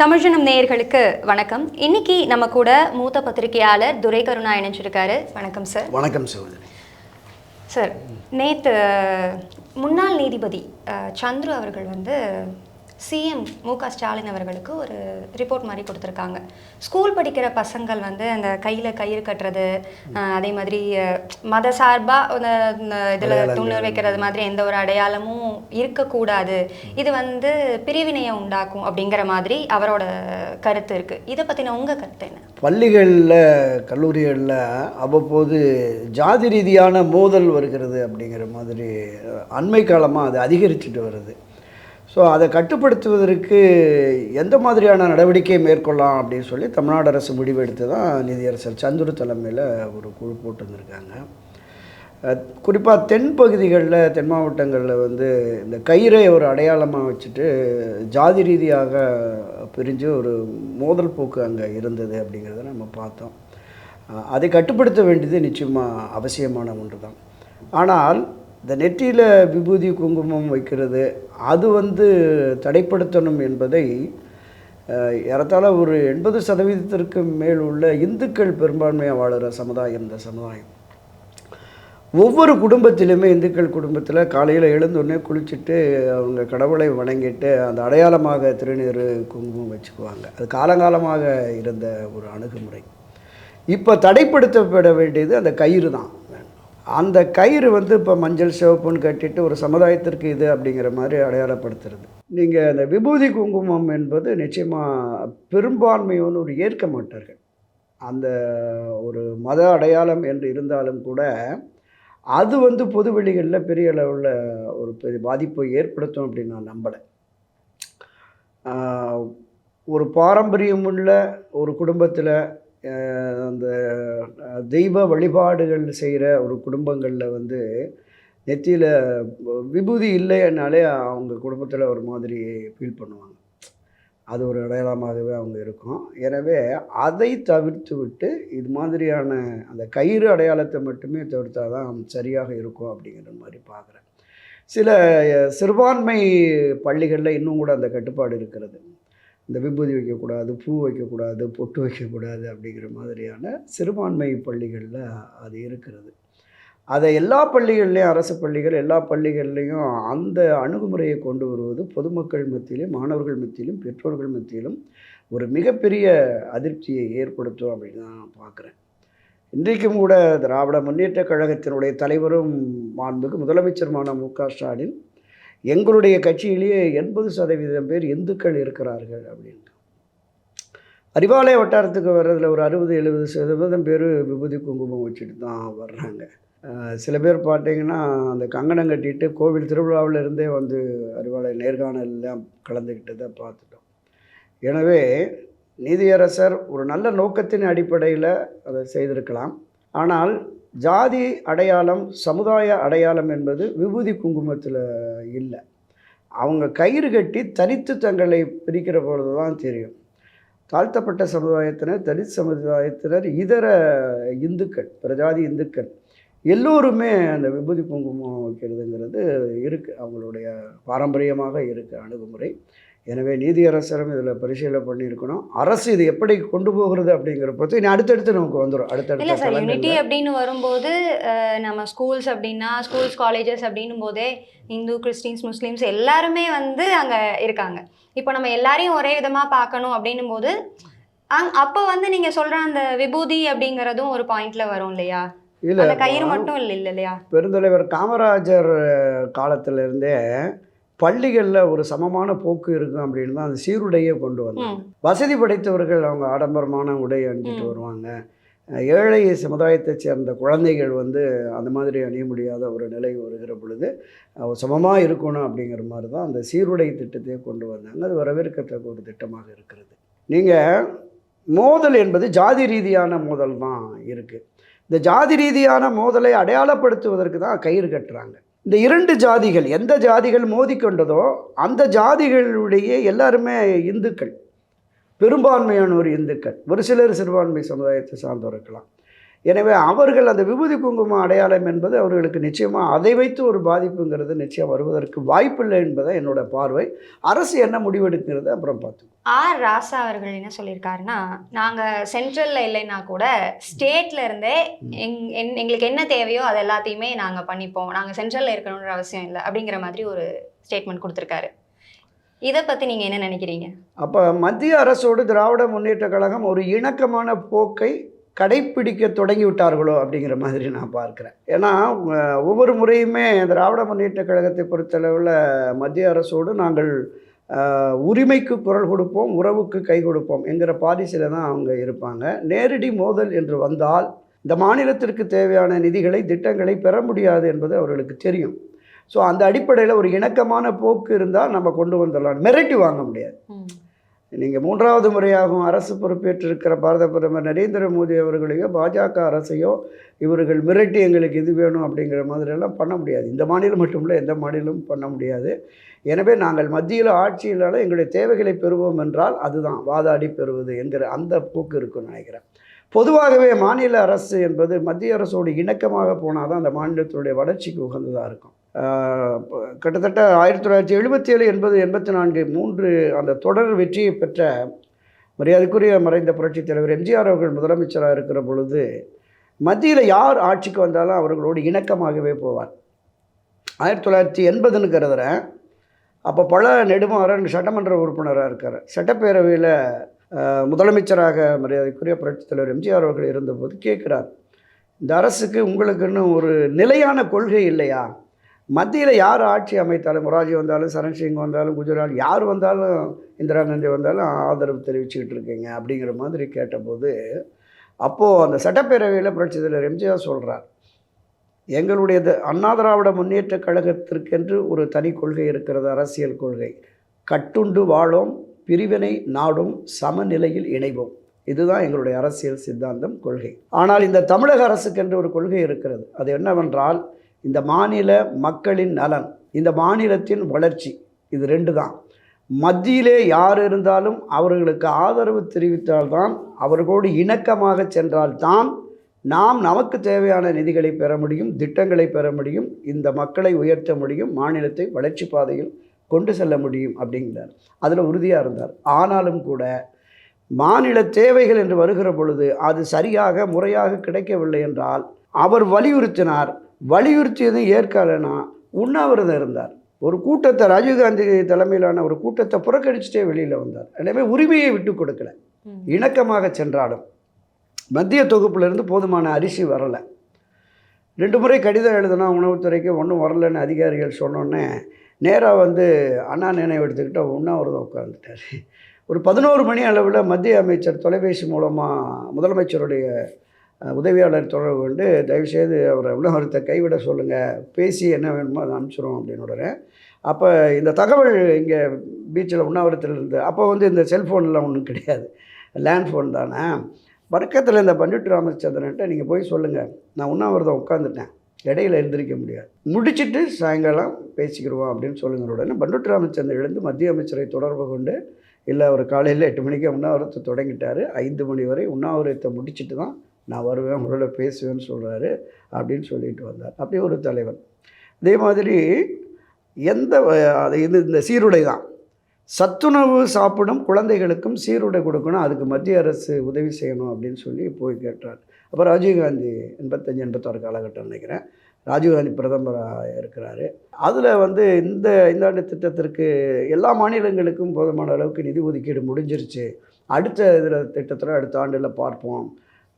தமிழ்ஜனம் நேயர்களுக்கு வணக்கம். இன்னைக்கு நம்ம கூட மூத்த பத்திரிகையாளர் துரை கருணா இணைஞ்சிருக்காரு. வணக்கம் சார் வணக்கம் சகோதரி. சார் நேற்று முன்னாள் நீதிபதி சந்துரு அவர்கள் வந்து சிஎம் மு க ஸ்டாலின் அவர்களுக்கு ஒரு ரிப்போர்ட் மாதிரி கொடுத்துருக்காங்க. ஸ்கூல் படிக்கிற பசங்கள் வந்து அந்த கையில் கயிறு கட்டுறது அதே மாதிரி மத சார்பாக இதில் துண்ணூறு வைக்கிறது மாதிரி எந்த ஒரு அடையாளமும் இருக்கக்கூடாது. இது வந்து பிரிவினையை உண்டாக்கும் அப்படிங்கிற மாதிரி அவரோட கருத்து இருக்குது இதை பற்றின உங்கள் கருத்து என்ன? பள்ளிகளில் கல்லூரிகளில் அவ்வப்போது ஜாதி ரீதியான மோதல் வருகிறது அப்படிங்கிற மாதிரி அண்மை காலமாக அது அதிகரிச்சுட்டு வருது. ஸோ அதை கட்டுப்படுத்துவதற்கு எந்த மாதிரியான நடவடிக்கை மேற்கொள்ளலாம் அப்படின்னு சொல்லி தமிழ்நாடு அரசு முடிவெடுத்து தான் நிதியரசர் சந்துரு தலைமையில் ஒரு குழு போட்டு வந்திருக்காங்க குறிப்பாக தென் பகுதிகளில் தென் மாவட்டங்களில் வந்து இந்த கயிறை ஒரு அடையாளமாக வச்சுட்டு ஜாதி ரீதியாக பிரிஞ்சு ஒரு மோதல் போக்கு அங்கே இருந்தது அப்படிங்கிறத நம்ம பார்த்தோம். அதை கட்டுப்படுத்த வேண்டியது நிச்சயமாக அவசியமான ஒன்று தான் ஆனால் இந்த நெற்றியில் விபூதி குங்குமம் வைக்கிறது அது வந்து தடைப்படுத்தணும் என்பதை ஏறத்தாழ ஒரு எண்பது சதவீதத்திற்கு மேல் உள்ள இந்துக்கள் பெரும்பான்மையாக வாழுகிற சமுதாயம் இந்த சமுதாயம். ஒவ்வொரு குடும்பத்திலுமே இந்துக்கள் குடும்பத்தில் காலையில் எழுந்தோடனே குளிச்சுட்டு அவங்க கடவுளை வணங்கிட்டு அந்த அடையாளமாக திருநீர் குங்குமம் வச்சுக்குவாங்க. அது காலங்காலமாக இருந்த ஒரு அணுகுமுறை. இப்போ தடைப்படுத்தப்பட வேண்டியது அந்த கயிறு தான். அந்த கயிறு வந்து இப்போ மஞ்சள் சிவப்புன்னு கட்டிட்டு ஒரு சமுதாயத்திற்கு இது அப்படிங்கிற மாதிரி அடையாளப்படுத்துறது. நீங்கள் அந்த விபூதி குங்குமம் என்பது நிச்சயமாக பெரும்பான்மையோன்னு ஒரு ஏற்க மாட்டார்கள். அந்த ஒரு மத அடையாளம் என்று இருந்தாலும் கூட அது வந்து பொது வெளிகளில் பெரிய அளவில் ஒரு பெரிய பாதிப்பை ஏற்படுத்தும் அப்படின்னு நான் நம்பலை. ஒரு பாரம்பரியமுள்ள ஒரு குடும்பத்தில் அந்த தெய்வ வழிபாடுகள் செய்கிற ஒரு குடும்பங்களில் வந்து நெத்தியில் விபூதி இல்லைன்னாலே அவங்க குடும்பத்தில் ஒரு மாதிரி ஃபீல் பண்ணுவாங்க. அது ஒரு அடையாளமாகவே அவங்க இருக்கும். எனவே அதை தவிர்த்து விட்டு இது மாதிரியான அந்த கயிறு அடையாளத்தை மட்டுமே தவிர்த்தால் தான் சரியாக இருக்கும் அப்படிங்கிற மாதிரி பார்க்குறேன். சில சிறுபான்மை பள்ளிகளில் இன்னும் கூட அந்த கட்டுப்பாடு இருக்கிறது. இந்த விபூதி வைக்கக்கூடாது பூ வைக்கக்கூடாது பொட்டு வைக்கக்கூடாது அப்படிங்கிற மாதிரியான சிறுபான்மை பள்ளிகளில் அது இருக்கிறது. அதை எல்லா பள்ளிகள்லேயும் அரசு பள்ளிகள் எல்லா பள்ளிகள்லேயும் அந்த அணுகுமுறையை கொண்டு வருவது பொதுமக்கள் மத்தியிலும் மாணவர்கள் மத்தியிலும் பெற்றோர்கள் மத்தியிலும் ஒரு மிகப்பெரிய அதிருப்தியை ஏற்படுத்தும் அப்படின்னு நான் பார்க்குறேன். இன்றைக்கும் கூட திராவிட முன்னேற்ற கழகத்தினுடைய தலைவரும் மாண்புக்கு முதலமைச்சருமான மு க ஸ்டாலின் எங்களுடைய கட்சியிலேயே எண்பது சதவீதம் பேர் இந்துக்கள் இருக்கிறார்கள் அப்படின்னு அறிவாலய வட்டாரத்துக்கு வர்றதுல ஒரு அறுபது எழுபது சதவீதம் பேர் விபூதி குங்குமம் வச்சுட்டு தான் வர்றாங்க. சில பேர் பார்த்தீங்கன்னா அந்த கங்கணம் கட்டிட்டு கோவில் திருவிழாவில் இருந்தே வந்து அறிவாலய நேர்காணல்லாம் தான் பார்த்துட்டோம். எனவே நீதியரசர் ஒரு நல்ல நோக்கத்தின் அடிப்படையில் அதை செய்திருக்கலாம். ஆனால் ஜாதி அடையாளம் சமுதாய அடையாளம் என்பது விபூதி குங்குமத்தில் இல்லை. அவங்க கயிறு கட்டி தனித்து தங்களை பிரிக்கிற பொழுது தான் தெரியும். தாழ்த்தப்பட்ட சமுதாயத்தினர் தலித் சமுதாயத்தினர் இதர இந்துக்கள் பிரஜாதி இந்துக்கள் எல்லோருமே அந்த விபூதி குங்குமம் வைக்கிறதுங்கிறது இருக்குது அவங்களுடைய பாரம்பரியமாக இருக்குது அணுகுமுறை. எனவே நீதியரசரும் இதில் பரிசீலனை பண்ணியிருக்கணும். அரசு இது எப்படி கொண்டு போகிறது அப்படிங்கிற பற்றி இனி அடுத்தடுத்து நமக்கு வந்துடும் இல்லை அடுத்தடுத்த சார் தளங்கள்ல. யூனிட்டி அப்படின்னு வரும்போது நம்ம ஸ்கூல்ஸ் அப்படின்னா ஸ்கூல்ஸ் காலேஜஸ் அப்படின்னும் போதே இந்து கிறிஸ்டின்ஸ் முஸ்லீம்ஸ் எல்லாருமே வந்து அங்கே இருக்காங்க. இப்போ நம்ம எல்லாரையும் ஒரே விதமாக பார்க்கணும் அப்படின்னும் போது அங் அப்போ வந்து நீங்கள் சொல்கிற அந்த விபூதி அப்படிங்கிறதும் ஒரு பாயிண்ட்ல வரும் இல்லையா? இல்லை கயிறு மட்டும் இல்லை இல்லையா? பெருந்தலைவர் காமராஜர் காலத்துல இருந்தே பள்ளிகளில் ஒரு சமமான போக்கு இருக்கும் அப்படின்னு தான் அந்த சீருடையே கொண்டு வந்தாங்க. வசதி படைத்தவர்கள் அவங்க ஆடம்பரமான உடை அணிஞ்சிட்டு. வருவாங்க. ஏழை சமுதாயத்தைச் சேர்ந்த குழந்தைகள் வந்து அந்த மாதிரி அணிய முடியாத ஒரு நிலை வருகிற பொழுது சமமாக இருக்கணும் அப்படிங்கிற மாதிரி தான் அந்த சீருடை திட்டத்தையே கொண்டு வந்தாங்க. அது வரவேற்கத்தக்க ஒரு திட்டமாக இருக்கிறது. நீங்கள் மோதல் என்பது ஜாதி ரீதியான மோதல் தான் இருக்குது இந்த ஜாதி ரீதியான மோதலை அடையாளப்படுத்துவதற்கு தான் கயிறு கட்டுறாங்க. இந்த இரண்டு ஜாதிகள் எந்த ஜாதிகள் மோதிக்கொண்டதோ அந்த ஜாதிகளுடைய எல்லாருமே இந்துக்கள். பெரும்பான்மையான ஒரு இந்துக்கள். ஒரு சிலர் சிறுபான்மை சமுதாயத்தை சார்ந்தோர் இருக்கலாம். எனவே அவர்கள் அந்த விபூதி குங்குமம் அடையாளம் என்பது அவர்களுக்கு நிச்சயமாக அதை வைத்து ஒரு பாதிப்புங்கிறது நிச்சயம் வருவதற்கு வாய்ப்பில்லை என்பதை என்னோட பார்வை. அரசு என்ன முடிவெடுக்கிறது அப்புறம் பார்த்து ஆர் ராசா அவர்கள் என்ன சொல்லியிருக்காருன்னா நாங்கள் சென்ட்ரலில் இல்லைன்னா கூட ஸ்டேட்ல இருந்தே எங் எங்களுக்கு என்ன தேவையோ அது எல்லாத்தையுமே நாங்கள் பண்ணிப்போம். நாங்கள் சென்ட்ரலில் இருக்கணுன்ற அவசியம் இல்லை அப்படிங்கிற மாதிரி ஒரு ஸ்டேட்மெண்ட் கொடுத்துருக்காரு. இதை பற்றி நீங்கள் என்ன நினைக்கிறீங்க? அப்போ மத்திய அரசோடு திராவிட முன்னேற்ற கழகம் ஒரு இணக்கமான போக்கை கடைப்பிடிக்க தொடங்கி விட்டார்களோ அப்படிங்கிற மாதிரி நான் பார்க்குறேன். ஏன்னா ஒவ்வொரு முறையுமே திராவிட முன்னேற்ற கழகத்தை பொறுத்தளவில் மத்திய அரசோடு நாங்கள் உரிமைக்கு குரல் கொடுப்போம் உறவுக்கு கை கொடுப்போம் என்கிற பாலிசியில் தான் அவங்க இருப்பாங்க. நேரடி மோதல் என்று வந்தால் இந்த மாநிலத்திற்கு தேவையான நிதிகளை திட்டங்களை பெற முடியாது என்பது அவர்களுக்கு தெரியும். ஸோ அந்த அடிப்படையில் ஒரு இணக்கமான போக்கு இருந்தால் நம்ம கொண்டு வந்துடலாம். மிரட்டி வாங்க முடியாது. நீங்கள் மூன்றாவது முறையாகவும் அரசு பொறுப்பேற்றிருக்கிற பாரத பிரதமர் நரேந்திர மோடி அவர்களையோ பாஜக அரசையோ இவர்கள் மிரட்டி எங்களுக்கு இது வேணும் அப்படிங்கிற மாதிரியெல்லாம் பண்ண முடியாது. இந்த மாநிலம் மட்டும் இல்லை எந்த மாநிலமும் பண்ண முடியாது. எனவே நாங்கள் மத்தியில் ஆட்சியிலால் எங்களுடைய தேவைகளை பெறுவோம் என்றால் அதுதான் வாதாடி பெறுவது என்கிற அந்த போக்கு இருக்குன்னு நினைக்கிறேன். பொதுவாகவே மாநில அரசு என்பது மத்திய அரசோடு இணக்கமாக போனால் தான் அந்த மாநிலத்தினுடைய வளர்ச்சிக்கு உகந்ததாக இருக்கும். கிட்டத்தட்ட ஆயிரத்தி தொள்ளாயிரத்தி எழுபத்தி ஏழு எண்பது எண்பத்தி நான்கு மூன்று அந்த தொடர் வெற்றியை பெற்ற மரியாதைக்குரிய மறைந்த புரட்சித் தலைவர் எம்ஜிஆர் அவர்கள் முதலமைச்சராக இருக்கிற பொழுது மத்தியில் யார் ஆட்சிக்கு வந்தாலும் அவர்களோடு இணக்கமாகவே போவார். ஆயிரத்தி தொள்ளாயிரத்தி எண்பதுன்னு கருதுகிறேன் அப்போ பல நெடுமாறன் சட்டமன்ற உறுப்பினராக இருக்கார். சட்டப்பேரவையில் முதலமைச்சராக மரியாதைக்குரிய புரட்சித் தலைவர் எம்ஜிஆர் அவர்கள் இருந்தபோது கேட்குறார் இந்த அரசுக்கு உங்களுக்குன்னு ஒரு நிலையான கொள்கை இல்லையா? மத்தியில் யார் ஆட்சி அமைத்தாலும் மொராஜி வந்தாலும் சரண் சிங் வந்தாலும் குஜராத் யார் வந்தாலும் இந்திரா காந்தி வந்தாலும் ஆதரவு தெரிவிச்சுக்கிட்டு இருக்கீங்க அப்படிங்கிற மாதிரி கேட்டபோது அப்போது அந்த சட்டப்பேரவையில் புரட்சி தலைவர் எம்ஜிஆர் சொல்கிறார் எங்களுடைய அண்ணா திராவிட முன்னேற்ற கழகத்திற்கென்று ஒரு தனி கொள்கை இருக்கிறது அரசியல் கொள்கை. கட்டுண்டு வாழோம் பிரிவினை நாடும் சமநிலையில் இணைவோம். இதுதான் எங்களுடைய அரசியல் சித்தாந்தம் கொள்கை. ஆனால் இந்த தமிழக அரசுக்கென்று ஒரு கொள்கை இருக்கிறது. அது என்னவென்றால் இந்த மாநில மக்களின் நலன் இந்த மாநிலத்தின் வளர்ச்சி இது ரெண்டு தான் மத்தியிலே யார் இருந்தாலும் அவர்களுக்கு ஆதரவு தெரிவித்தால்தான் அவர்களோடு இணக்கமாக சென்றால்தான் நாம் நமக்கு தேவையான நிதிகளை பெற முடியும் திட்டங்களை பெற முடியும் இந்த மக்களை உயர்த்த முடியும் மாநிலத்தை வளர்ச்சி பாதையில் கொண்டு செல்ல முடியும் அப்படிங்கிறார். அதில் உறுதியாக இருந்தார். ஆனாலும் கூட மாநில தேவைகள் என்று வருகிற பொழுது அது சரியாக முறையாக கிடைக்கவில்லை என்றால் அவர் வலியுறுத்தினார். வலியுறுத்தியதும் ஏற்கலைன்னா உண்ணாவிரதம் இருந்தார். ஒரு கூட்டத்தை ராஜீவ்காந்தி தலைமையிலான ஒரு கூட்டத்தை புறக்கணிச்சுட்டே வெளியில் வந்தார். எனவே உரிமையை விட்டு கொடுக்கல. இணக்கமாக சென்றாலும். மத்திய தொகுப்பிலிருந்து போதுமான அரிசி வரலை. ரெண்டு முறை கடிதம் எழுதினா உணவுத்துறைக்கு ஒன்றும் வரலைன்னு அதிகாரிகள் சொன்னோன்னே நேராக வந்து அண்ணா நினைவு எடுத்துக்கிட்டால் உண்ணாவிரதம் உட்காந்துட்டார் ஒரு பதினோரு மணி அளவில் மத்திய அமைச்சர் தொலைபேசி மூலமாக முதலமைச்சருடைய உதவியாளர் தொடர்பு கொண்டு தயவுசெய்து அவரை உணவரத்தை கைவிட சொல்லுங்கள் பேசி என்ன வேணுமோ அதை அனுப்பிச்சிரும் அப்படின்னு உடனே. அப்போ இந்த தகவல் இங்கே பீச்சில் உண்ணாவிரத்தில் இருந்து அப்போ வந்து இந்த செல்ஃபோன்லாம் ஒன்றும் கிடையாது. லேண்ட் ஃபோன் தானே. பக்கத்தில் இந்த பண்டிட் ராமச்சந்திரன்ட்ட நீங்கள் போய் சொல்லுங்கள் நான் உண்ணாவிரதம் உட்காந்துட்டேன் இடையில எழுந்திருக்க முடியாது. முடிச்சுட்டு சாயங்காலம் பேசிக்கிடுவோம் அப்படின்னு சொல்லுங்கிற உடனே பண்டுட் ராமச்சந்திரன் எழுந்து மத்திய அமைச்சரை தொடர்பு கொண்டு இல்லை அவர் காலையில் எட்டு மணிக்கு உண்ணாவிரத்தை தொடங்கிட்டார். ஐந்து மணி வரை உண்ணாவிரத்தை முடிச்சுட்டு தான் நான் வருவேன் உங்களோட பேசுவேன்னு சொல்கிறாரு அப்படின்னு சொல்லிட்டு வந்தார். அப்படி ஒரு தலைவர் அதே மாதிரி எந்த அது இது இந்த சீருடை தான். சத்துணவு சாப்பிடும் குழந்தைகளுக்கும் சீருடை கொடுக்கணும் அதுக்கு மத்திய அரசு உதவி செய்யணும் அப்படின்னு சொல்லி போய் கேட்டார். அப்போ ராஜீவ்காந்தி எண்பத்தஞ்சு எண்பத்தாறு காலகட்டம் நினைக்கிறேன். ராஜீவ்காந்தி பிரதமராக இருக்கிறாரு. அதில் வந்து இந்த இந்தாண்டு திட்டத்திற்கு எல்லா மாநிலங்களுக்கும் போதுமான அளவுக்கு நிதி ஒதுக்கீடு முடிஞ்சிருச்சு. அடுத்த இதில் திட்டத்தில் அடுத்த ஆண்டில் பார்ப்போம்.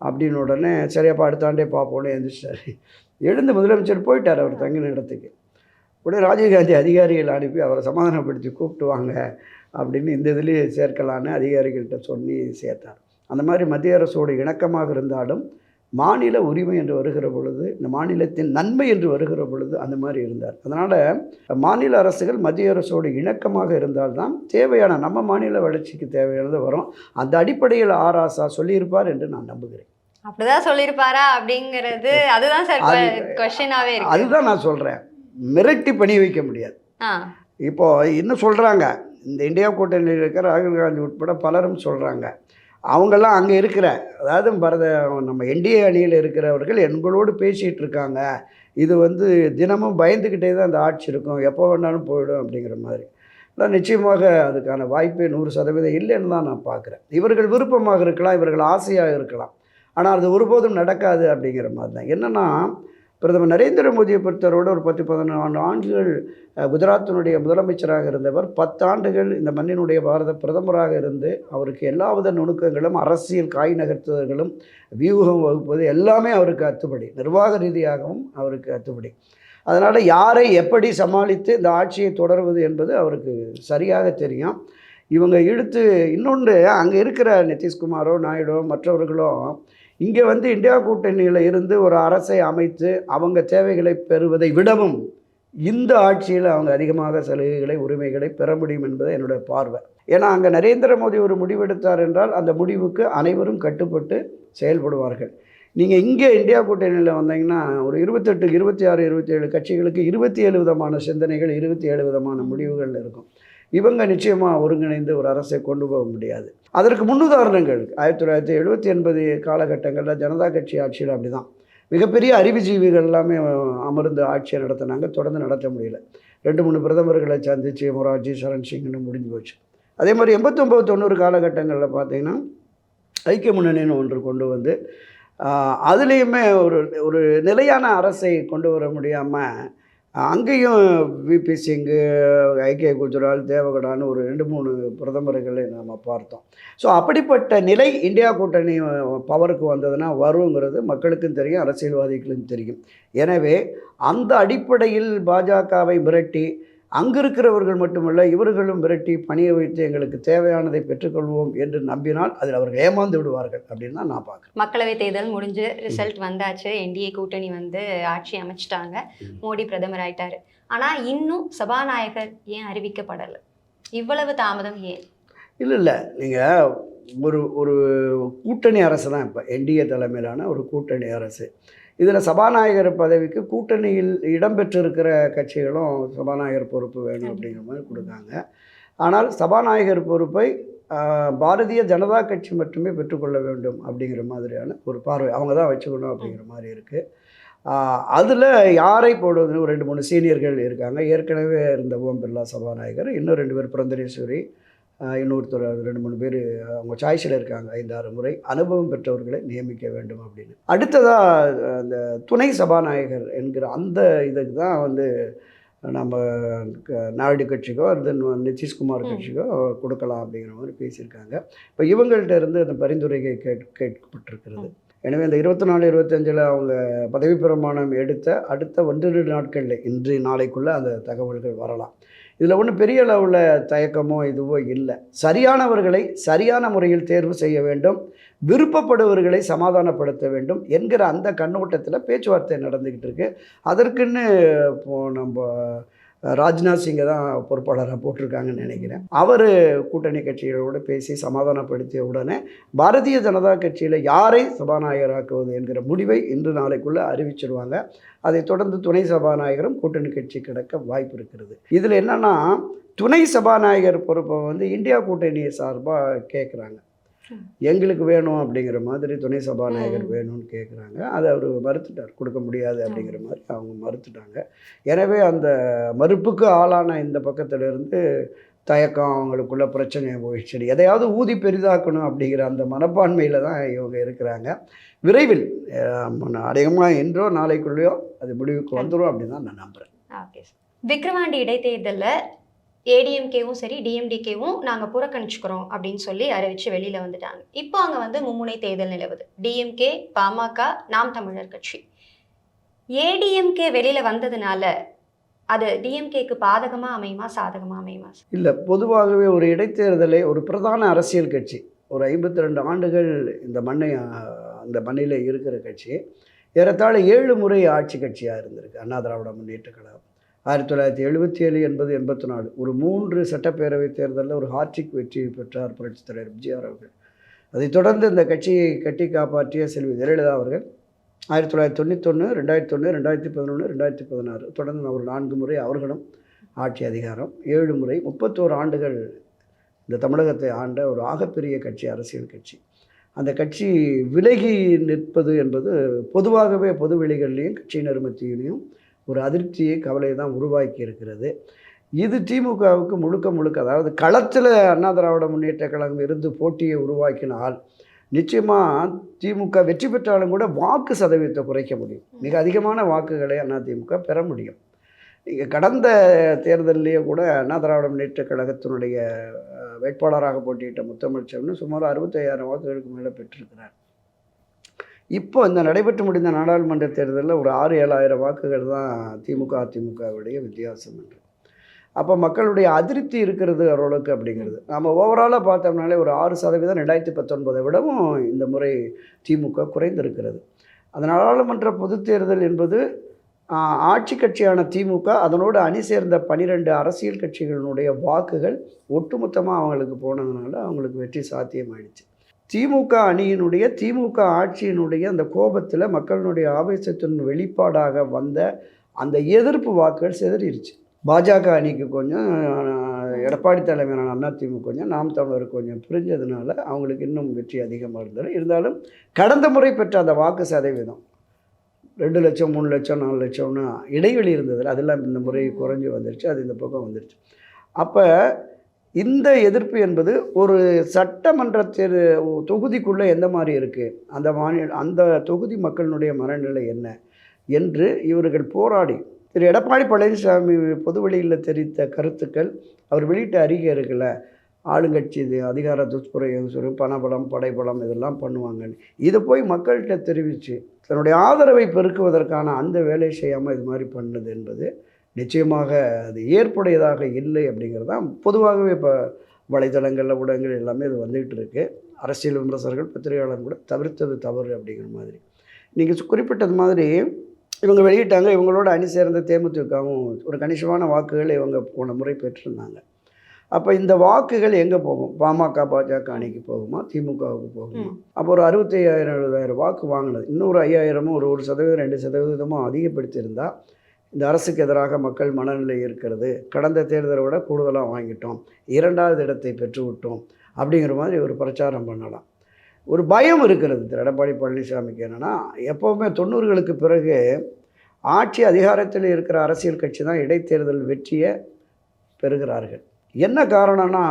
அப்படின்னு உடனே சரியாப்பா அடுத்த ஆண்டே பார்ப்போம்னு எழுந்திரிச்சாரு. எழுந்து முதலமைச்சர் போயிட்டார் அவர் தங்கின இடத்துக்கு. உடனே ராஜீவ்காந்தி அதிகாரிகள் அனுப்பி அவரை சமாதானப்படுத்தி கூப்பிட்டு வாங்க அப்படின்னு இந்த இதுலேயே சேர்க்கலான்னு அதிகாரிகள்கிட்ட சொல்லி சேர்த்தார். அந்த மாதிரி மத்திய அரசோடு இணக்கமாக இருந்தாலும் மாநில உரிமை என்று வருகிற பொழுது இந்த மாநிலத்தின் நன்மை என்று வருகிற பொழுது அந்த மாதிரி இருந்தார். அதனால் மாநில அரசுகள் மத்திய அரசோடு இணக்கமாக இருந்தால்தான் தேவையான நம்ம மாநில வளர்ச்சிக்கு தேவையானது வரும். அந்த அடிப்படையில் ஆராசா சொல்லியிருப்பார் என்று நான் நம்புகிறேன். அப்படிதான் சொல்லியிருப்பாரா அப்படிங்கிறது அதுதான் சார் கொஸ்டினாவே இருக்கு. அதுதான் நான் சொல்கிறேன் மிரட்டி பணி வைக்க முடியாது. இப்போ இன்னும் சொல்கிறாங்க இந்த இந்தியா கூட்டணியில் இருக்கிற ராகுல் காந்தி உட்பட பலரும் சொல்கிறாங்க அவங்கெல்லாம் அங்கே இருக்கிற அதாவது பரத நம்ம என்டிஏ அணியில் இருக்கிறவர்கள் எங்களோடு பேசிகிட்டு இருக்காங்க. இது வந்து தினமும் பயந்துக்கிட்டே தான் அந்த ஆட்சி இருக்கும். எப்போ வேணாலும் போயிடும் அப்படிங்கிற மாதிரி. அதான் நிச்சயமாக அதுக்கான வாய்ப்பே நூறு சதவீதம் இல்லைன்னு தான் நான் பார்க்குறேன். இவர்கள் விருப்பமாக இருக்கலாம் இவர்கள் ஆசையாக இருக்கலாம். ஆனால் அது ஒருபோதும் நடக்காது அப்படிங்கிற மாதிரி தான். என்னென்னா பிரதமர் நரேந்திர மோடியை பொறுத்தவரோடு ஒரு பத்து பதினொன்று ஆண்டுகள் குஜராத்தினுடைய முதலமைச்சராக இருந்தவர் பத்தாண்டுகள் இந்த மண்ணினுடைய பாரத பிரதமராக இருந்து அவருக்கு எல்லாவித நுணுக்கங்களும் அரசியல் காய் நகர்த்துவர்களும் வியூகம் வகுப்பது எல்லாமே அவருக்கு அத்துப்படி நிர்வாக ரீதியாகவும் அவருக்கு அத்துப்படி. அதனால் யாரை எப்படி சமாளித்து இந்த ஆட்சியை தொடர்வது என்பது அவருக்கு சரியாக தெரியும். இவங்க இழுத்து இன்னொன்று அங்கே இருக்கிற நிதிஷ்குமாரோ நாயுடோ மற்றவர்களோ இங்கே வந்து இந்தியா கூட்டணியில் இருந்து ஒரு அரசை அமைத்து அவங்க சேவைகளை பெறுவதை விடவும் இந்த ஆட்சியில் அவங்க அதிகமாக சலுகைகளை உரிமைகளை பெற முடியும் என்பது என்னுடைய பார்வை. ஏன்னா அங்கே நரேந்திர மோடி ஒரு முடிவெடுத்தார் என்றால் அந்த முடிவுக்கு அனைவரும் கட்டுப்பட்டு செயல்படுவார்கள். நீங்கள் இங்கே இந்தியா கூட்டணியில் வந்தீங்கன்னா ஒரு இருபத்தெட்டு இருபத்தி ஆறு இருபத்தி ஏழு கட்சிகளுக்கு இருபத்தி ஏழு விதமான சிந்தனைகள் இருபத்தி ஏழு விதமான முடிவுகள் இருக்கும். இவங்க நிச்சயமாக ஒருங்கிணைந்து ஒரு அரசை கொண்டு போக முடியாது. அதற்கு முன்னுதாரணங்கள் ஆயிரத்தி தொள்ளாயிரத்தி எழுபத்தி எண்பது காலகட்டங்களில் ஜனதா கட்சி ஆட்சியில் அப்படி தான் மிகப்பெரிய அறிவுஜீவிகள் எல்லாமே அமர்ந்து ஆட்சியை நடத்தினாங்க. தொடர்ந்து நடத்த முடியல. ரெண்டு மூணு பிரதமர்களை சந்திச்சு மொரார்ஜி சரண் சிங்னு முடிஞ்சு போச்சு. அதே மாதிரி எண்பத்தொம்போது தொண்ணூறு காலகட்டங்களில் பார்த்திங்கன்னா ஐக்கிய முன்னணின்னு ஒன்று கொண்டு வந்து அதுலேயுமே ஒரு ஒரு நிலையான அரசை கொண்டு வர முடியாமல் அங்கேயும் விபி சிங்கு ஐக்கிய குஜரால் தேவகடான்னு ஒரு ரெண்டு மூணு பிரதமர்களை நாம் பார்த்தோம். ஸோ அப்படிப்பட்ட நிலை இந்தியா கூட்டணி பவருக்கு வந்ததுன்னா வருங்கிறது மக்களுக்கும் தெரியும் அரசியல்வாதிகளுக்கும் தெரியும். எனவே அந்த அடிப்படையில் பாஜகவை மிரட்டி அங்கு இருக்கிறவர்கள் மட்டுமல்ல இவர்களும் மிரட்டி பணிய வைத்து எங்களுக்கு தேவையானதை பெற்றுக்கொள்வோம் என்று நம்பினால் அதில் அவர்கள் ஏமாந்து விடுவார்கள் அப்படின்னு தான் நான் பார்க்குறேன். மக்களவை தேர்தல் முடிஞ்சு ரிசல்ட் வந்தாச்சு. என்டிஏ கூட்டணி வந்து ஆட்சி அமைச்சிட்டாங்க. மோடி பிரதமர் ஆயிட்டாரு. ஆனா இன்னும் சபாநாயகர் ஏன் அறிவிக்கப்படலை? இவ்வளவு தாமதம் ஏன்? இல்லை இல்லை. நீங்கள் ஒரு ஒரு கூட்டணி அரசு தான் இப்போ என்டிஏ தலைமையிலான ஒரு கூட்டணி அரசு. இதில் சபாநாயகர் பதவிக்கு கூட்டணியில் இடம்பெற்றிருக்கிற கட்சிகளும் சபாநாயகர் பொறுப்பு வேணும் அப்படிங்கிற மாதிரி கொடுக்காங்க. ஆனால் சபாநாயகர் பொறுப்பை பாரதிய ஜனதா கட்சி மட்டுமே பெற்றுக்கொள்ள வேண்டும் அப்படிங்கிற மாதிரியான ஒரு பார்வை அவங்க தான் வச்சுக்கணும் அப்படிங்கிற மாதிரி இருக்குது அதில் யாரை போடுவதுன்னு ஒரு ரெண்டு மூணு சீனியர்கள் இருக்காங்க. ஏற்கனவே இருந்த ஓம் பிர்லா சபாநாயகர் இன்னும் ரெண்டு பேர் புரந்தரேஸ்வரி இன்னொருத்தர் ரெண்டு மூணு பேர் அவங்க சாய்ஸில் இருக்காங்க ஐந்தாறு முறை. அனுபவம் பெற்றவர்களை நியமிக்க வேண்டும் அப்படின்னு. அடுத்ததாக அந்த துணை சபாநாயகர் என்கிற அந்த இதுக்கு தான் வந்து நம்ம நாயுடு கட்சிக்கோ தென் நிதிஷ்குமார். கட்சிக்கோ கொடுக்கலாம் அப்படிங்கிற மாதிரி பேசியிருக்காங்க. இப்போ இவங்கள்ட்ட இருந்து அந்த பரிந்துரைகள் கேட் கேட்கப்பட்டிருக்கிறது. எனவே இந்த இருபத்தி நாலு இருபத்தஞ்சில் அவங்க பதவி பிரமாணம் எடுத்த அடுத்த ஒன்றிரு நாட்களில் இன்று நாளைக்குள்ளே அந்த தகவல்கள் வரலாம். இதில் ஒன்றும் பெரிய அளவில் தயக்கமோ இதுவோ இல்லை. சரியானவர்களை சரியான முறையில் தேர்வு செய்ய வேண்டும். விருப்பப்படுவர்களை சமாதானப்படுத்த வேண்டும் என்கிற அந்த கண்ணோட்டத்தில் பேச்சுவார்த்தை நடந்துக்கிட்டு இருக்கு. அதற்குன்னு இப்போது நம்ம ராஜ்நாத் சிங்கை தான் பொறுப்பாளராக போட்டிருக்காங்கன்னு நினைக்கிறேன். அவர் கூட்டணி கட்சிகளோடு பேசி சமாதானப்படுத்திய உடனே பாரதிய ஜனதா கட்சியில் யாரை சபாநாயகராக்குவது என்கிற முடிவை இன்று நாளைக்குள்ளே அறிவிச்சிருவாங்க. அதைத் தொடர்ந்து துணை சபாநாயகரும் கூட்டணி கட்சி கிடக்க வாய்ப்பு இருக்கிறது. இதில் என்னென்னா துணை சபாநாயகர் பொறுப்பை வந்து இந்தியா கூட்டணியை சார்பாக கேட்குறாங்க எங்களுக்கு வேணும் அப்படிங்கிற மாதிரி துணை சபாநாயகர். வேணும்னு கேட்குறாங்க அதை அவர் மறுத்துட்டார். கொடுக்க முடியாது அப்படிங்கிற மாதிரி அவங்க மறுத்துட்டாங்க. எனவே அந்த மறுப்புக்கு ஆளான இந்த பக்கத்துல இருந்து தயக்கம் அவங்களுக்குள்ள பிரச்சனை போயிடுச்சு. எதையாவது ஊதி பெரிதாக்கணும் அப்படிங்கிற அந்த மனப்பான்மையில் தான் இவங்க இருக்கிறாங்க. விரைவில் அதிகமாக என்றோ நாளைக்குள்ளேயோ அது முடிவுக்கு வந்துடும் அப்படின்னு தான் நான் நம்புகிறேன் ஓகே விக்ரவாண்டி இடைத்தேர்தலில் ஏடிஎம்கேவும் சரி டிஎம்டிகேவும் நாங்கள் புறக்கணிச்சுக்கிறோம் அப்படின்னு சொல்லி அறிவிச்சு வெளியில் வந்துட்டாங்க. இப்போ அங்கே வந்து மும்முனை தேர்தல் நிலவுது. டிஎம்கே பாமக நாம் தமிழர் கட்சி. ஏடிஎம்கே வெளியில் வந்ததுனால அது டிஎம்கேக்கு பாதகமாக அமையுமா சாதகமாக அமையுமா? இல்லை பொதுவாகவே ஒரு இடைத்தேர்தலை ஒரு பிரதான அரசியல் கட்சி. ஒரு ஐம்பத்தி ரெண்டு ஆண்டுகள் இந்த மண்ணை அந்த மண்ணில் இருக்கிற கட்சி. ஏறத்தாழ ஏழு முறை ஆட்சி கட்சியாக இருந்திருக்கு. அண்ணா திராவிட முன்னேற்ற கழகம். ஆயிரத்தி தொள்ளாயிரத்தி எழுபத்தி ஏழு எண்பது எண்பத்தி நாலு. ஒரு மூன்று சட்டப்பேரவை தேர்தலில் ஒரு ஹார்டிக் வெற்றி பெற்றார் புரட்சித் தலைவர் எம்ஜிஆர் அவர்கள். அதைத் தொடர்ந்து இந்த கட்சியை கட்டி காப்பாற்றிய செல்வி ஜெயலலிதா அவர்கள் ஆயிரத்தி தொள்ளாயிரத்தி தொண்ணூத்தொன்று ரெண்டாயிரத்தி ஒன்று ரெண்டாயிரத்தி பதினொன்று ரெண்டாயிரத்தி பதினாறு. தொடர்ந்து ஒரு நான்கு முறை அவர்களும் ஆட்சி அதிகாரம் ஏழு முறை முப்பத்தோரு ஆண்டுகள் இந்த தமிழகத்தை ஆண்ட ஒரு ஆகப்பெரிய கட்சி அரசியல் கட்சி. அந்த கட்சி விலகி நிற்பது என்பது பொதுவாகவே பொது வெளிகள்லேயும் கட்சியினர் மத்தியிலையும் ஒரு அதிர்ச்சியை கவலையை தான் உருவாக்கி இருக்கிறது. இது திமுகவுக்கு முழுக்க முழுக்க அதாவது களத்தில் அண்ணா திராவிட முன்னேற்ற கழகம் இருந்து போட்டியை உருவாக்கினால் நிச்சயமாக திமுக வெற்றி பெற்றாலும் கூட வாக்கு சதவீதத்தை குறைக்க முடியும். மிக அதிகமான வாக்குகளை அண்ணா திமுக பெற முடியும். இங்கே கடந்த தேர்தலிலேயே கூட அண்ணா திராவிட முன்னேற்ற கழகத்தினுடைய வேட்பாளராக போட்டியிட்ட முத்தமிழ்ச்செல்வன் சுமார் அறுபத்தையாயிரம் வாக்குகளுக்கு மேலே பெற்றிருக்கிறார். இப்போ இந்த நடைபெற்று முடிந்த நாடாளுமன்ற தேர்தலில் ஒரு ஆறு ஏழாயிரம் வாக்குகள் தான் திமுக அதிமுகவுடைய வித்தியாசம் என்று. அப்போ மக்களுடைய அதிருப்தி இருக்கிறது ஓரளவுக்கு அப்படிங்கிறது. நம்ம ஓவராலாக பார்த்தோம்னாலே ஒரு ஆறு சதவீதம் ரெண்டாயிரத்தி பத்தொன்பதை விடவும் இந்த முறை திமுக குறைந்திருக்கிறது. அந்த நாடாளுமன்ற பொதுத்தேர்தல் என்பது ஆட்சி கட்சியான திமுக அதனோடு அணி சேர்ந்த பனிரெண்டு அரசியல் கட்சிகளினுடைய வாக்குகள் ஒட்டுமொத்தமாக அவங்களுக்கு போனதுனால அவங்களுக்கு வெற்றி சாத்தியமாயிடுச்சு. திமுக அணியினுடைய திமுக ஆட்சியினுடைய அந்த கோபத்தில் மக்களினுடைய ஆவேசத்தின் வெளிப்பாடாக வந்த அந்த எதிர்ப்பு வாக்குகள் சிதறிடுச்சு பாஜக அணிக்கு கொஞ்சம் எடப்பாடி தலைமையிலான அதிமுக கொஞ்சம் நாம் தமிழருக்கு கொஞ்சம் பிரிஞ்சதுனால அவங்களுக்கு இன்னும் வெற்றி அதிகமாக இருந்தது. இருந்தாலும் கடந்த முறை பெற்ற அந்த வாக்கு சதவீதம் ரெண்டு லட்சம் மூணு லட்சம் நாலு லட்சம்னு இடைவெளி இருந்ததில் அதெல்லாம் இந்த முறை குறைஞ்சி வந்துருச்சு அது இந்த பக்கம் வந்துருச்சு. அப்போ இந்த எதிர்ப்பு என்பது ஒரு சட்டமன்ற தேர் தொகுதிக்குள்ளே எந்த மாதிரி இருக்குது அந்த மாநில அந்த தொகுதி மக்களினுடைய மனநிலை என்ன? என்று இவர்கள் போராடி திரு. எடப்பாடி பழனிசாமி பொதுவெளியில் தெரிவித்த கருத்துக்கள் அவர் வெளியிட்ட அறிக்கை இருக்குல்ல ஆளுங்கட்சி இது அதிகார துஷ்பிரயோகம் சொல்லி பணபலம் படைபலம் இதெல்லாம் பண்ணுவாங்கன்னு இதை போய் மக்கள்கிட்ட தெரிவித்து தன்னுடைய ஆதரவை பெருக்குவதற்கான அந்த வேலையை செய்யாமல் இது மாதிரி பண்ணுது என்பது நிச்சயமாக அது ஏற்புடையதாக இல்லை அப்படிங்கிறது தான் பொதுவாகவே இப்போ வலைதளங்களில் ஊடகங்கள் எல்லாமே இது வந்துகிட்டு இருக்கு. அரசியல் விமர்சகர்கள் பத்திரிகையாளர் கூட தவிர்த்தது தவறு அப்படிங்கிற மாதிரி. நீங்கள் குறிப்பிட்டது மாதிரி இவங்க வெளியிட்டாங்க இவங்களோட அணி சேர்ந்த தேமுதிகவும் ஒரு கணிசமான வாக்குகள் இவங்க போன முறை பெற்றிருந்தாங்க. அப்போ இந்த வாக்குகள் எங்கே போகும்? பாமக பாஜக அணிக்கு போகுமா? திமுகவுக்கு போகுமா. அப்போ ஒரு அறுபத்தி ஐயாயிரம் எழுபதாயிரம் வாக்கு வாங்கினது. இன்னொரு ஐயாயிரமும் ஒரு ஒரு சதவீதம் ரெண்டு சதவீதமும் அதிகப்படுத்தியிருந்தால் இந்த அரசுக்கு எதிராக மக்கள் மனநிலை இருக்கிறது கடந்த தேர்தலை விட கூடுதலாக வாங்கிட்டோம். இரண்டாவது இடத்தை பெற்றுவிட்டோம் அப்படிங்கிற மாதிரி ஒரு பிரச்சாரம் பண்ணலாம். ஒரு பயம் இருக்கிறது. திரு. எடப்பாடி பழனிசாமிக்கு என்னென்னா எப்போவுமே தொண்ணூறுகளுக்கு பிறகு ஆட்சி அதிகாரத்தில் இருக்கிற அரசியல் கட்சி தான் இடைத்தேர்தல் வெற்றியை பெறுகிறார்கள். என்ன காரணம்னா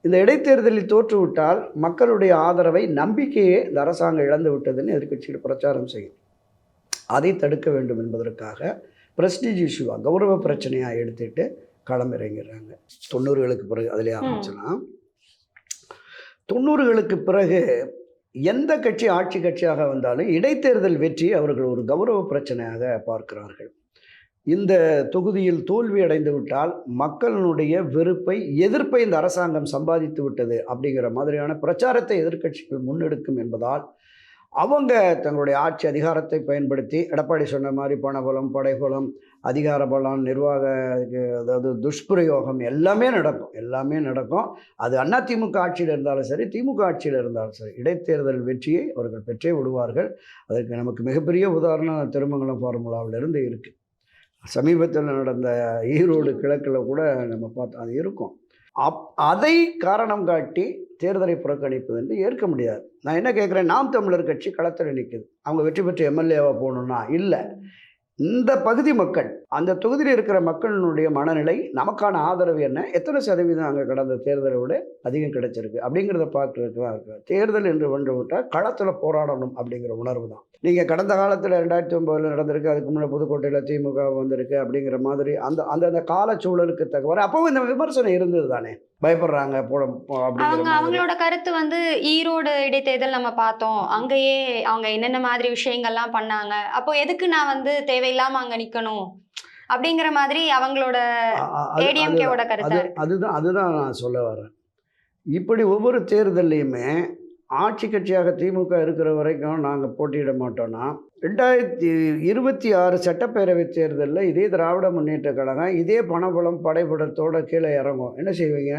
இந்த இடைத்தேர்தலில் தோற்றுவிட்டால் மக்களுடைய ஆதரவை நம்பிக்கையே இந்த அரசாங்கம் இழந்து விட்டதுன்னு எதிர்கட்சிகள் பிரச்சாரம் செய்யும். அதை தடுக்க வேண்டும் என்பதற்காக பிரஸ்டீஜ் இஷ்யூவாக கௌரவ பிரச்சனையாக எடுத்துட்டு களமிறங்கிறாங்க தொண்ணூறுகளுக்கு பிறகு அதிலே ஆரம்பிச்சலாம் தொண்ணூறுகளுக்கு பிறகு எந்த கட்சி ஆட்சி கட்சியாக வந்தாலும் இடைத்தேர்தல் வெற்றி அவர்கள் ஒரு கௌரவ பிரச்சனையாக பார்க்கிறார்கள். இந்த தொகுதியில் தோல்வி அடைந்து விட்டால் மக்களினுடைய வெறுப்பை எதிர்ப்பை இந்த அரசாங்கம் சம்பாதித்து விட்டது அப்படிங்கிற மாதிரியான பிரச்சாரத்தை எதிர்க்கட்சிகள் முன்னெடுக்கும் என்பதால் அவங்க தங்களுடைய ஆட்சி அதிகாரத்தை பயன்படுத்தி எடப்பாடி சொன்ன மாதிரி பணபலம் படைபலம் அதிகார பலம் நிர்வாக அதாவது துஷ்பிரயோகம் எல்லாமே நடக்கும் எல்லாமே நடக்கும். அது அண்ணா திமுக ஆட்சியில் இருந்தாலும் சரி திமுக ஆட்சியில் இருந்தாலும் சரி இடைத்தேர்தல் வெற்றியை அவர்கள் பெற்றே விடுவார்கள். அதற்கு நமக்கு மிகப்பெரிய உதாரணம் திருமங்கலம் ஃபார்முலாவிலிருந்து இருக்குது சமீபத்தில் நடந்த ஈரோடு கிழக்கில் கூட நம்ம பார்த்தோம் அது இருக்கும். அப் அதை காரணம் காட்டி தேர்தலை புறக்கணிப்பது என்று ஏற்க முடியாது. நான் என்ன கேட்குறேன்? நாம் தமிழர் கட்சி களத்தில் நிற்குது. அவங்க வெற்றி பெற்ற எம்எல்ஏவாக போகணுன்னா இல்லை. இந்த பகுதி மக்கள் அந்த தொகுதியில் இருக்கிற மக்களினுடைய மனநிலை நமக்கான ஆதரவு என்ன? எத்தனை சதவீதம் அங்கே கடந்த தேர்தலை விட அதிகம் கிடைச்சிருக்கு? அப்படிங்கிறத பார்க்குறதுக்கு தான் இருக்குது தேர்தல் என்று ஒன்று விட்டால் களத்தில் போராடணும் அப்படிங்கிற உணர்வு தான். நீங்கள் கடந்த காலத்தில் ரெண்டாயிரத்தி ஒம்போதில் நடந்திருக்கு அதுக்கு முன்னே புதுக்கோட்டையில் திமுக வந்திருக்கு அப்படிங்கிற மாதிரி அந்த அந்த அந்த காலச்சூழலுக்கு தகவல் அப்போவும் இந்த விமர்சனம் இருந்தது தானே? பயப்படுறாங்க போட அவங்க அவங்களோட கருத்து வந்து ஈரோடு இடைத்தேர்தல் நம்ம பார்த்தோம். அங்கேயே அவங்க என்னென்ன மாதிரி விஷயங்கள்லாம் பண்ணாங்க. அப்போ எதுக்கு நான் வந்து தேவையில்லாம அங்க நிக்கணும்? அப்படிங்கிற மாதிரி அவங்களோட ஏடிஎம்கேவோட கருத்தா அதுதான் அதுதான் நான் சொல்ல வரேன். இப்படி ஒவ்வொரு தேர்தல்லையுமே ஆட்சி கட்சியாக திமுக இருக்கிற வரைக்கும் நாங்கள் போட்டியிட மாட்டோம்னா ரெண்டாயிரத்தி இருபத்தி ஆறு சட்டப்பேரவை தேர்தலில் இதே திராவிட முன்னேற்ற கழகம் இதே பணபலம் படைபடத்தோட கீழே இறங்கும். என்ன செய்வீங்க?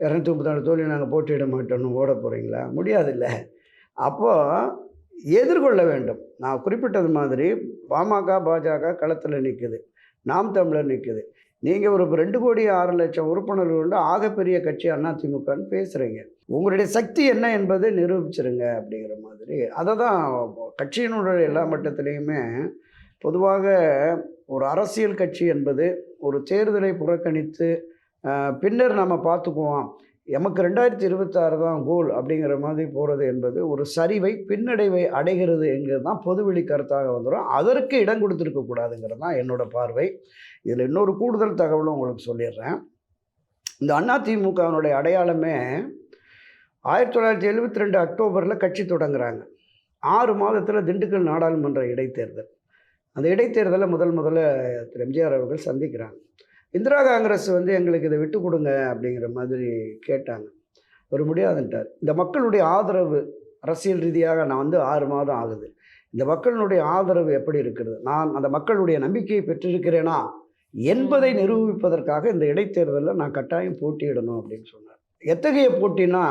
இரநூத்தி முப்பத்தாறு தோல்வி நாங்கள் போட்டியிட மாட்டோம்னு ஓட போகிறீங்களா முடியாதுல்ல. அப்போது எதிர்கொள்ள வேண்டும். நான் குறிப்பிட்டது மாதிரி பாமக பாஜக களத்தில் நிற்குது நாம் தமிழர் நிற்குது நீங்கள் ஒரு ரெண்டு கோடி ஆறு லட்சம் உறுப்பினர்கள் கொண்டு ஆகப்பெரிய கட்சி அதிமுகன்னு பேசுகிறீங்க உங்களுடைய சக்தி என்ன என்பதை நிரூபிச்சிருங்க அப்படிங்கிற மாதிரி. அதை தான் கட்சியினுடைய எல்லா மட்டத்திலையுமே பொதுவாக ஒரு அரசியல் கட்சி என்பது ஒரு தேர்தலை புறக்கணித்து பின்னர் நம்ம பார்த்துக்குவோம். எமக்கு ரெண்டாயிரத்தி இருபத்தாறு தான் கோல் அப்படிங்கிற மாதிரி போகிறது என்பது ஒரு சரிவை பின்னடைவை அடைகிறது என்கிறது தான் பொதுவெளி கருத்தாக வந்துடும் அதற்கு இடம் கொடுத்துருக்க கூடாதுங்கிறது தான் என்னோட பார்வை. இதில் இன்னொரு கூடுதல் தகவலும் உங்களுக்கு சொல்லிடுறேன். இந்த அதிமுகவினுடைய அடையாளமே ஆயிரத்தி தொள்ளாயிரத்தி எழுபத்தி ரெண்டு அக்டோபரில் கட்சி தொடங்குறாங்க. ஆறு மாதத்தில் திண்டுக்கல் நாடாளுமன்ற இடைத்தேர்தல். அந்த இடைத்தேர்தலை முதல் முதல்ல திரு எம்ஜிஆர் அவர்கள் சந்திக்கிறாங்க. இந்திரா காங்கிரஸ் வந்து எங்களுக்கு இதை விட்டு கொடுங்க அப்படிங்கிற மாதிரி கேட்டாங்க. ஒரு முடியாதுன்ட்டார். இந்த மக்களுடைய ஆதரவு அரசியல் ரீதியாக நான் வந்து ஆறு மாதம் ஆகுது. இந்த மக்களுடைய ஆதரவு எப்படி இருக்கிறது? நான் அந்த மக்களுடைய நம்பிக்கையை பெற்றிருக்கிறேனா? என்பதை நிரூபிப்பதற்காக இந்த இடைத்தேர்தலில் நான் கட்டாயம் போட்டியிடணும் அப்படின்னு சொன்னார். எத்தகைய போட்டினா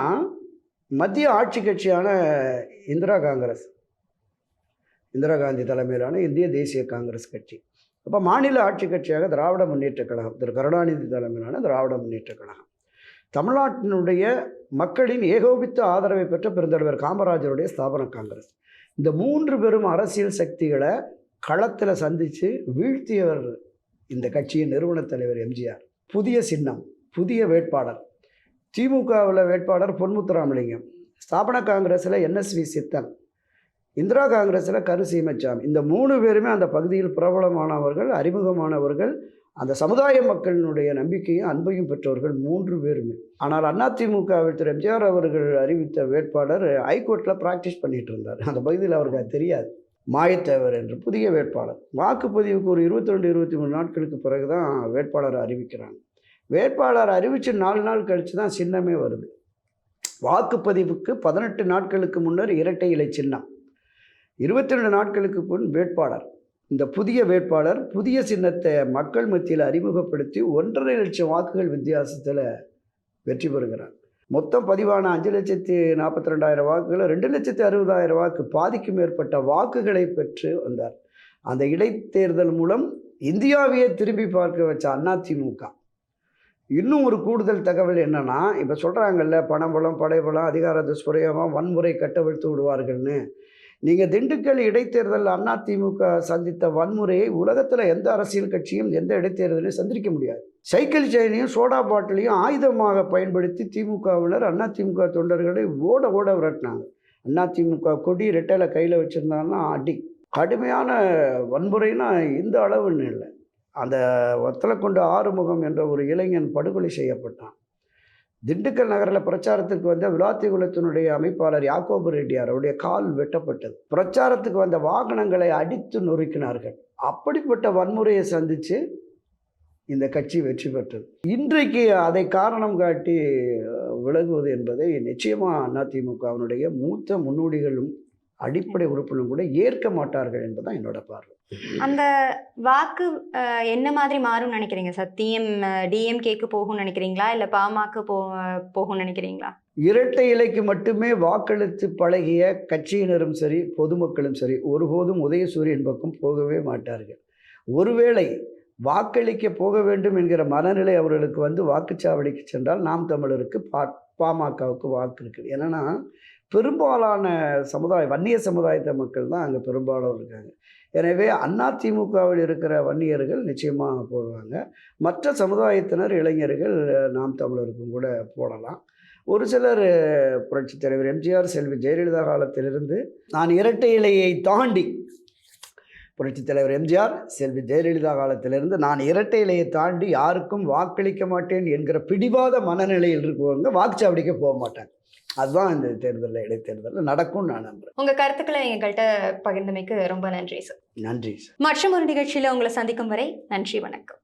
மத்திய ஆட்சி கட்சியான இந்திரா காங்கிரஸ் இந்திரா காந்தி தலைமையிலான இந்திய தேசிய காங்கிரஸ் கட்சி. அப்போ மாநில ஆட்சி கட்சியாக திராவிட முன்னேற்றக் கழகம் திரு கருணாநிதி தலைமையிலான திராவிட முன்னேற்றக் கழகம். தமிழ்நாட்டினுடைய மக்களின் ஏகோபித்த ஆதரவை பெற்ற பெருந்தலைவர் காமராஜருடைய ஸ்தாபன காங்கிரஸ். இந்த மூன்று பெரும் அரசியல் சக்திகளை களத்தில் சந்தித்து வீழ்த்தியவர் இந்த கட்சியின் நிறுவனத் தலைவர் எம்ஜிஆர். புதிய சின்னம் புதிய வேட்பாளர். திமுகவில் வேட்பாளர் பொன்முத்துராமலிங்கம். ஸ்தாபன காங்கிரஸில் என்எஸ்வி சித்தன். இந்திரா காங்கிரஸில் கரு சீமச்சாம். இந்த மூணு பேருமே அந்த பகுதியில் பிரபலமானவர்கள் அறிமுகமானவர்கள் அந்த சமுதாய மக்களினுடைய நம்பிக்கையும் அன்பையும் பெற்றவர்கள் மூன்று பேருமே. ஆனால் அதிமுகவில் திரு எம்ஜிஆர் அவர்கள் அறிவித்த வேட்பாளர் ஹைகோர்ட்டில் ப்ராக்டிஸ் பண்ணிட்டு இருந்தார். அந்த பகுதியில் அவருக்கு அது தெரியாது. மாயத்தேவர் என்று புதிய வேட்பாளர். வாக்குப்பதிவுக்கு ஒரு இருபத்தி ரெண்டு இருபத்தி மூணு நாட்களுக்கு பிறகு தான் வேட்பாளரை அறிவிக்கிறாங்க. வேட்பாளர் அறிவித்து நாலு நாள் கழித்து தான் சின்னமே வருது. வாக்குப்பதிவுக்கு பதினெட்டு நாட்களுக்கு முன்னர் இரட்டை இலை சின்னம். இருபத்தி ரெண்டு நாட்களுக்கு முன் வேட்பாளர். இந்த புதிய வேட்பாளர் புதிய சின்னத்தை மக்கள் மத்தியில் அறிமுகப்படுத்தி ஒன்றரை லட்சம் வாக்குகள் வித்தியாசத்தில் வெற்றி பெறுகிறார். மொத்தம் பதிவான அஞ்சு லட்சத்தி நாற்பத்தி ரெண்டாயிரம் வாக்குகள் ரெண்டு லட்சத்தி அறுபதாயிரம் வாக்கு பாதிக்கும் மேற்பட்ட வாக்குகளை பெற்று வந்தார். அந்த இடைத்தேர்தல் மூலம் இந்தியாவையே திரும்பி பார்க்க வச்ச அதிமுக. இன்னும் ஒரு கூடுதல் தகவல் என்னன்னா இப்போ சொல்கிறாங்கல்ல பணபலம் படைபலம் அதிகார துஷ்பிரயோகம் வன்முறை கட்டவிழ்த்து விடுவார்கள்னு. நீங்கள் திண்டுக்கல் இடைத்தேர்தல் அதிமுக சந்தித்த வன்முறையை உலகத்தில் எந்த அரசியல் கட்சியும் எந்த இடைத்தேர்தலையும் சந்திக்க முடியாது. சைக்கிள் செயினையும் சோடா பாட்டிலையும் ஆயுதமாக பயன்படுத்தி திமுகவினர் அதிமுக தொண்டர்களை ஓட ஓட விரட்டினாங்க. அதிமுக கொடி ரெட்டையில் கையில் வச்சுருந்தாங்கன்னா அடி. கடுமையான வன்முறைனா இந்த அளவுன்னு இல்லை. அந்த ஒத்தலை கொண்டு ஆறுமுகம் என்ற ஒரு இளைஞன் படுகொலை செய்யப்பட்டான். திண்டுக்கல் நகரில் பிரச்சாரத்துக்கு வந்த விளாத்திகுளத்தினுடைய அமைப்பாளர் யாக்கோபு ரெட்டியார் அவருடைய கால் வெட்டப்பட்டது. பிரச்சாரத்துக்கு வந்த வாகனங்களை அடித்து நொறுக்கினார்கள். அப்படிப்பட்ட வன்முறையை சந்தித்து இந்த கட்சி வெற்றி பெற்றது. இன்றைக்கு அதை காரணம் காட்டி விலகுவது என்பதை நிச்சயமாக அதிமுகவினுடைய மூத்த முன்னோடிகளும் அடிப்படை உறுப்பினரும் கூட ஏற்க மாட்டார்கள் என்பதுதான் என்னோட பார்வை. அந்த வாக்கு என்ன மாதிரி மாறும்னு நினைக்கிறீங்க சார்? டிஎம் டிஎம்கேக்கு போகும்னு நினைக்கிறீங்களா? இல்லை பாமக போ போகும்னு நினைக்கிறீங்களா? இரட்டை இலைக்கு மட்டுமே வாக்களித்து பழகிய கட்சியினரும் சரி பொதுமக்களும் சரி ஒருபோதும் உதயசூரியன் பக்கம் போகவே மாட்டார்கள். ஒருவேளை வாக்களிக்க போக வேண்டும் என்கிற மனநிலை அவர்களுக்கு வந்து வாக்குச்சாவடிக்கு சென்றால் நாம் தமிழருக்கு பா பாமகவுக்கு வாக்கு இருக்குது. என்னன்னா பெரும்பாலான சமுதாய வன்னிய சமுதாயத்த மக்கள் தான் அங்கே பெரும்பாலும் இருக்காங்க. எனவே அதிமுகவில் இருக்கிற வன்னியர்கள் நிச்சயமாக போடுவாங்க. மற்ற சமுதாயத்தினர் இளைஞர்கள் நாம் தமிழருக்கும் கூட போடலாம். ஒரு சிலர் புரட்சித் தலைவர் எம்ஜிஆர் செல்வி ஜெயலலிதா காலத்திலிருந்து நான் இரட்டை இலையை தாண்டி புரட்சித் தலைவர் எம்ஜிஆர் செல்வி ஜெயலலிதா காலத்திலிருந்து நான் இரட்டை இலையை தாண்டி யாருக்கும் வாக்களிக்க மாட்டேன் என்கிற பிடிவாத மனநிலையில் இருக்கவங்க வாக்குச்சாவடிக்க போக மாட்டாங்க. அதுதான் இந்த தேர்தலில் இடைத்தேர்தலில் நடக்கும்னு நான் நம்புகிறேன் உங்க கருத்துக்களை எங்கள்கிட்ட பகிர்ந்தமைக்கு ரொம்ப நன்றி சார். நன்றி சார். மற்றும் ஒரு நிகழ்ச்சியில உங்களை சந்திக்கும் வரை நன்றி வணக்கம்.